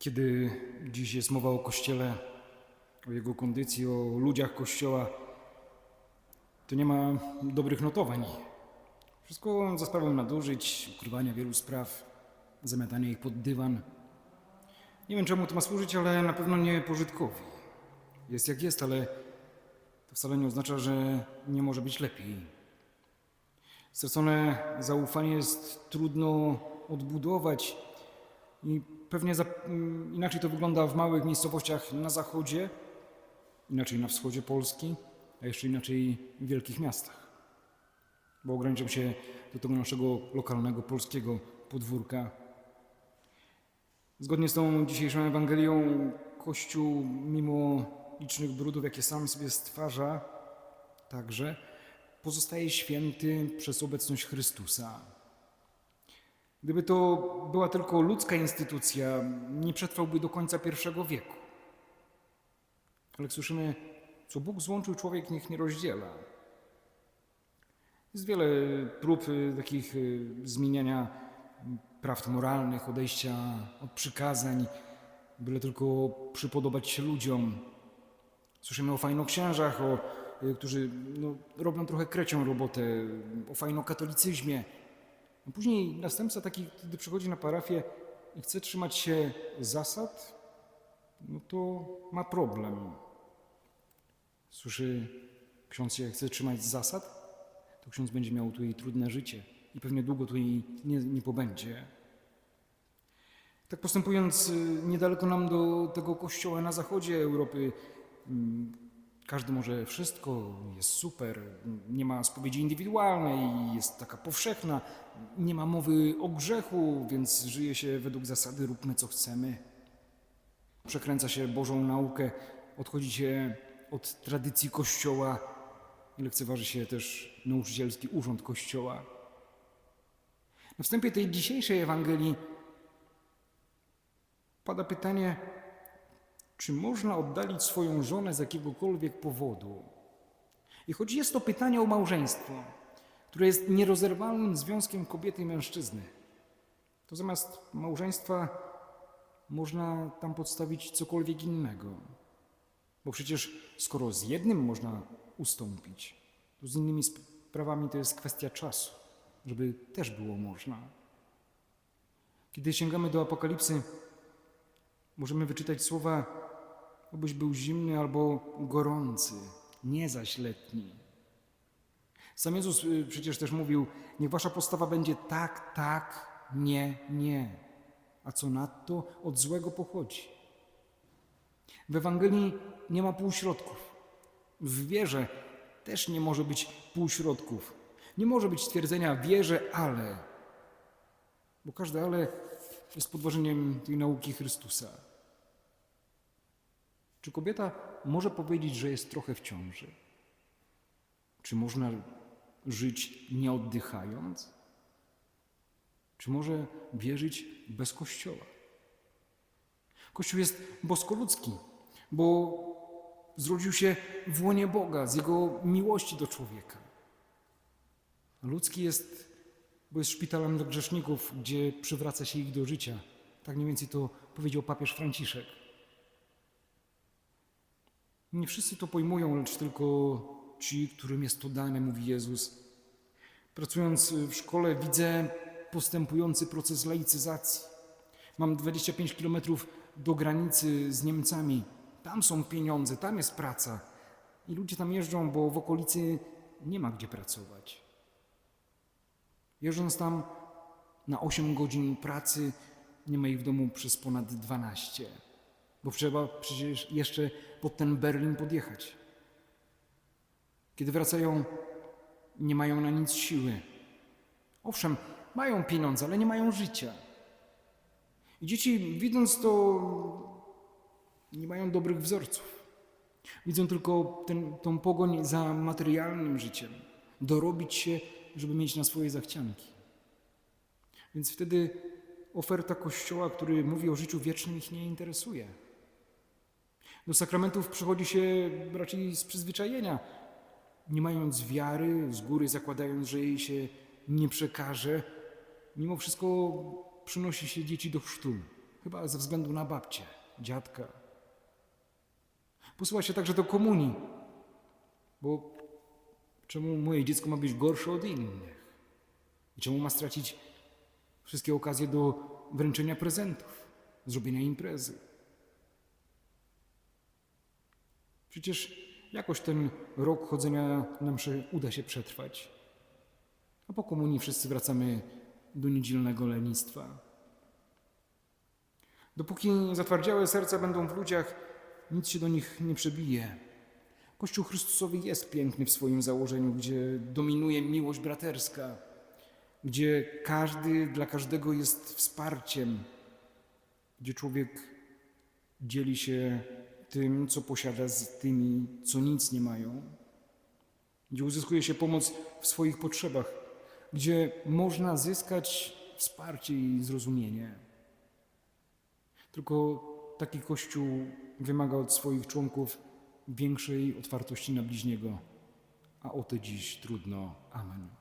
Kiedy dziś jest mowa o Kościele, o jego kondycji, o ludziach Kościoła, to nie ma dobrych notowań. Wszystko za sprawą nadużyć, ukrywania wielu spraw, zamiatania ich pod dywan. Nie wiem, czemu to ma służyć, ale na pewno nie pożytkowi. Jest jak jest, ale to wcale nie oznacza, że nie może być lepiej. Stracone zaufanie jest trudno odbudować i pewnie za, mm, inaczej to wygląda w małych miejscowościach na zachodzie, inaczej na wschodzie Polski, a jeszcze inaczej w wielkich miastach. Bo ograniczam się do tego naszego lokalnego polskiego podwórka. Zgodnie z tą dzisiejszą Ewangelią, Kościół, mimo licznych brudów, jakie sam sobie stwarza, także pozostaje święty przez obecność Chrystusa. Gdyby to była tylko ludzka instytucja, nie przetrwałby do końca I wieku. Ale jak słyszymy, co Bóg złączył, człowiek niech nie rozdziela. Jest wiele prób y, takich y, zmieniania praw moralnych, odejścia od przykazań, byle tylko przypodobać się ludziom. Słyszymy o fajnoksiężach, o, y, którzy no, robią trochę krecią robotę, o fajnokatolicyzmie. A później następca taki, gdy przychodzi na parafię i chce trzymać się zasad, no to ma problem. Słyszy ksiądz się chce trzymać zasad, to ksiądz będzie miał tutaj trudne życie i pewnie długo tutaj nie, nie pobędzie. Tak postępując y, niedaleko nam do tego kościoła na zachodzie Europy, mm, każdy może wszystko, jest super, nie ma spowiedzi indywidualnej, jest taka powszechna, nie ma mowy o grzechu, więc żyje się według zasady róbmy co chcemy. Przekręca się Bożą naukę, odchodzi się od tradycji Kościoła lekceważy się też nauczycielski urząd Kościoła. Na wstępie tej dzisiejszej Ewangelii pada pytanie, czy można oddalić swoją żonę z jakiegokolwiek powodu? I choć jest to pytanie o małżeństwo, które jest nierozerwalnym związkiem kobiety i mężczyzny, to zamiast małżeństwa można tam podstawić cokolwiek innego. Bo przecież skoro z jednym można ustąpić, to z innymi sprawami to jest kwestia czasu, żeby też było można. Kiedy sięgamy do Apokalipsy, możemy wyczytać słowa, obyś był zimny albo gorący, nie zaś letni. Sam Jezus y, przecież też mówił, niech wasza postawa będzie tak, tak, nie, nie. A co nadto od złego pochodzi. W Ewangelii nie ma półśrodków. W wierze też nie może być półśrodków. Nie może być stwierdzenia wierzę, ale. Bo każde ale jest podważeniem tej nauki Chrystusa. Czy kobieta może powiedzieć, że jest trochę w ciąży? Czy można żyć nie oddychając? Czy może wierzyć bez Kościoła? Kościół jest boskoludzki, bo zrodził się w łonie Boga, z Jego miłości do człowieka. Ludzki jest, bo jest szpitalem dla grzeszników, gdzie przywraca się ich do życia. Tak mniej więcej to powiedział papież Franciszek. Nie wszyscy to pojmują, lecz tylko ci, którym jest to dane, mówi Jezus. Pracując w szkole widzę postępujący proces laicyzacji. Mam 25 kilometrów do granicy z Niemcami. Tam są pieniądze, tam jest praca. I ludzie tam jeżdżą, bo w okolicy nie ma gdzie pracować. Jeżdżąc tam na 8 godzin pracy, nie ma ich w domu przez ponad 12, bo trzeba przecież jeszcze pod ten Berlin podjechać. Kiedy wracają, nie mają na nic siły. Owszem, mają pieniądze, ale nie mają życia. I dzieci, widząc to, nie mają dobrych wzorców. Widzą tylko ten, tą pogoń za materialnym życiem, dorobić się, żeby mieć na swoje zachcianki. Więc wtedy oferta Kościoła, który mówi o życiu wiecznym, ich nie interesuje. Do sakramentów przychodzi się raczej z przyzwyczajenia, nie mając wiary, z góry zakładając, że jej się nie przekaże, mimo wszystko przynosi się dzieci do chrztu. chyba ze względu na babcię, dziadka. Posyła się także do komunii, bo czemu moje dziecko ma być gorsze od innych? I czemu ma stracić wszystkie okazje do wręczenia prezentów, zrobienia imprezy? Przecież jakoś ten rok chodzenia na mszy uda się przetrwać. A po komunii wszyscy wracamy do niedzielnego lenistwa. Dopóki zatwardziałe serca będą w ludziach, nic się do nich nie przebije. Kościół Chrystusowy jest piękny w swoim założeniu, gdzie dominuje miłość braterska, gdzie każdy dla każdego jest wsparciem, gdzie człowiek dzieli się tym, co posiada z tymi, co nic nie mają, gdzie uzyskuje się pomoc w swoich potrzebach, gdzie można zyskać wsparcie i zrozumienie. Tylko taki Kościół wymaga od swoich członków większej otwartości na bliźniego, a o to dziś trudno. Amen.